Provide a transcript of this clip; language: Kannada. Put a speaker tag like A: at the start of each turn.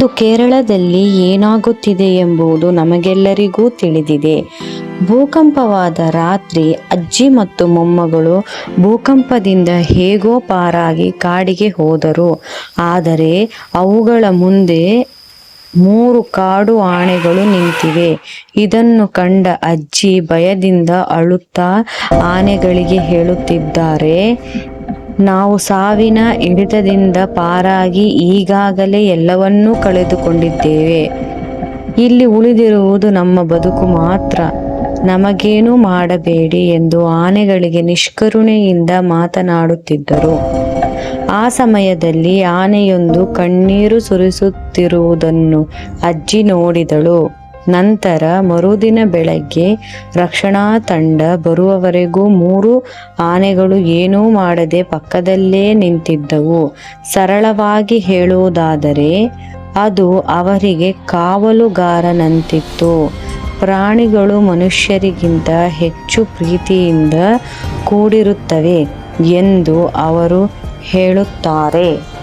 A: ಇದು ಕೇರಳದಲ್ಲಿ ಏನಾಗುತ್ತಿದೆ ಎಂಬುದು ನಮಗೆಲ್ಲರಿಗೂ ತಿಳಿದಿದೆ. ಭೂಕಂಪವಾದ ರಾತ್ರಿ ಅಜ್ಜಿ ಮತ್ತು ಮೊಮ್ಮಗಳು ಭೂಕಂಪದಿಂದ ಹೇಗೋ ಪಾರಾಗಿ ಕಾಡಿಗೆ ಹೋದರು. ಆದರೆ ಅವುಗಳ ಮುಂದೆ ಮೂರು ಕಾಡು ಆನೆಗಳು ನಿಂತಿವೆ. ಇದನ್ನು ಕಂಡ ಅಜ್ಜಿ ಭಯದಿಂದ ಅಳುತ್ತಾ ಆನೆಗಳಿಗೆ ಹೇಳುತ್ತಿದ್ದಾರೆ ನಾವು ಸಾವಿನ ಹಿಡಿತದಿಂದ ಪಾರಾಗಿ ಈಗಾಗಲೇ ಎಲ್ಲವನ್ನೂ ಕಳೆದುಕೊಂಡಿದ್ದೇವೆ. ಇಲ್ಲಿ ಉಳಿದಿರುವುದು ನಮ್ಮ ಬದುಕು ಮಾತ್ರ. ನಮಗೇನೂ ಮಾಡಬೇಡಿ ಎಂದು ಆನೆಗಳಿಗೆ ನಿಷ್ಕರುಣೆಯಿಂದ ಮಾತನಾಡುತ್ತಿದ್ದರು. ಆ ಸಮಯದಲ್ಲಿ ಆನೆಯೊಂದು ಕಣ್ಣೀರು ಸುರಿಸುತ್ತಿರುವುದನ್ನು ಅಜ್ಜಿ ನೋಡಿದಳು. ನಂತರ ಮರುದಿನ ಬೆಳಗ್ಗೆ ರಕ್ಷಣಾ ತಂಡ ಬರುವವರೆಗೂ ಮೂರು ಆನೆಗಳು ಏನೂ ಮಾಡದೆ ಪಕ್ಕದಲ್ಲೇ ನಿಂತಿದ್ದವು. ಸರಳವಾಗಿ ಹೇಳುವುದಾದರೆ, ಅದು ಅವರಿಗೆ ಕಾವಲುಗಾರನಂತಿತ್ತು. ಪ್ರಾಣಿಗಳು ಮನುಷ್ಯರಿಗಿಂತ ಹೆಚ್ಚು ಪ್ರೀತಿಯಿಂದ ಕೂಡಿರುತ್ತವೆ ಎಂದು ಅವರು ಹೇಳುತ್ತಾರೆ.